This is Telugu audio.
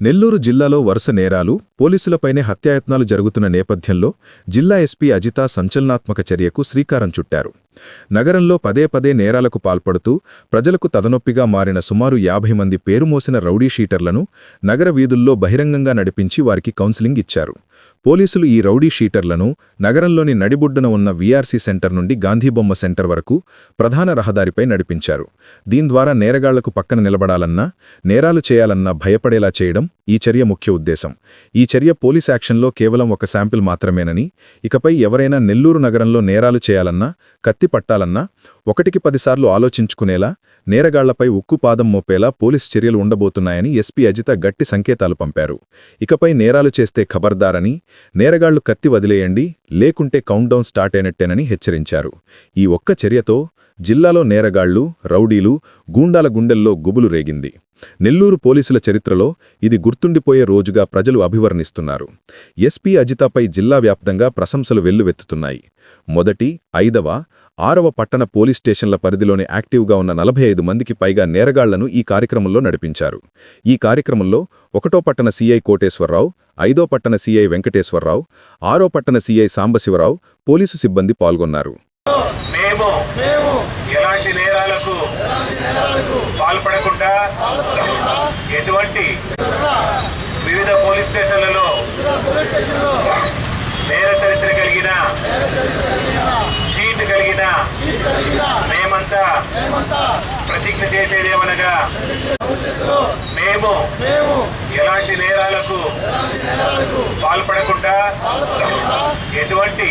నెల్లూరు జిల్లాలో వరుస నేరాలు పోలీసులపైనే హత్యాయత్నాలు జరుగుతున్న నేపథ్యంలో జిల్లా ఎస్పీ అజిత సంచలనాత్మక చర్యకు శ్రీకారం చుట్టారు. నగరంలో పదే పదే నేరాలకు పాల్పడుతూ ప్రజలకు తదనొప్పిగా మారిన సుమారు యాభై మంది పేరుమోసిన రౌడీ షీటర్లను నగర వీధుల్లో బహిరంగంగా నడిపించి వారికి కౌన్సిలింగ్ ఇచ్చారు. పోలీసులు ఈ రౌడీ షీటర్లను నగరంలోని నడిబొడ్డున ఉన్న వీఆర్సీ సెంటర్ నుండి గాంధీబొమ్మ సెంటర్ వరకు ప్రధాన రహదారిపై నడిపించారు. దీని ద్వారా నేరగాళ్ళకు పక్కన నిలబడాలన్నా నేరాలు చేయాలన్నా భయపడేలా చేయడం ఈ చర్య ముఖ్య ఉద్దేశం. ఈ చర్య పోలీస్ యాక్షన్లో కేవలం ఒక శాంపిల్ మాత్రమేనని ఇకపై ఎవరైనా నెల్లూరు నగరంలో నేరాలు చేయాలన్నా కత్తి పట్టాలన్నా ఒకటికి పదిసార్లు ఆలోచించుకునేలా నేరగాళ్ళపై ఉక్కుపాదం మోపేలా పోలీస్ చర్యలు ఉండబోతున్నాయని ఎస్పీ అజిత గట్టి సంకేతాలు పంపారు. ఇకపై నేరాలు చేస్తే ఖబర్దారని నేరగాళ్ళు కత్తి వదిలేయండి లేకుంటే కౌంట్డౌన్ స్టార్ట్ అయినట్టేనని హెచ్చరించారు. ఈ ఒక్క చర్యతో జిల్లాలో నేరగాళ్ళు రౌడీలు గూండాల గుండెల్లో గుబులు రేగింది. నెల్లూరు పోలీసుల చరిత్రలో ఇది గుర్తుండిపోయే రోజుగా ప్రజలు అభివర్ణిస్తున్నారు. ఎస్పీ అజితాపై జిల్లా వ్యాప్తంగా ప్రశంసలు వెల్లువెత్తుతున్నాయి. మొదటి ఐదవ ఆరవ పట్టణ పోలీస్ స్టేషన్ల పరిధిలోని యాక్టివ్గా ఉన్న నలభై ఐదు మందికి పైగా నేరగాళ్ళను ఈ కార్యక్రమంలో నడిపించారు. ఈ కార్యక్రమంలో ఒకటో పట్టణ సీఐ కోటేశ్వరరావు ఐదో పట్టణ సీఐ వెంకటేశ్వరరావు ఆరో పట్టణ సీఐ సాంబశివరావు పోలీసు సిబ్బంది పాల్గొన్నారు. పాల్పడకుండా ఎటువంటి వివిధ పోలీస్ స్టేషన్లలో నేర చరిత్ర కలిగిన షీట్ కలిగిన మేమంతా ప్రతిజ్ఞ చేసేదేమనగా మేము ఎలాంటి నేరాలకు పాల్పడకుండా ఎటువంటి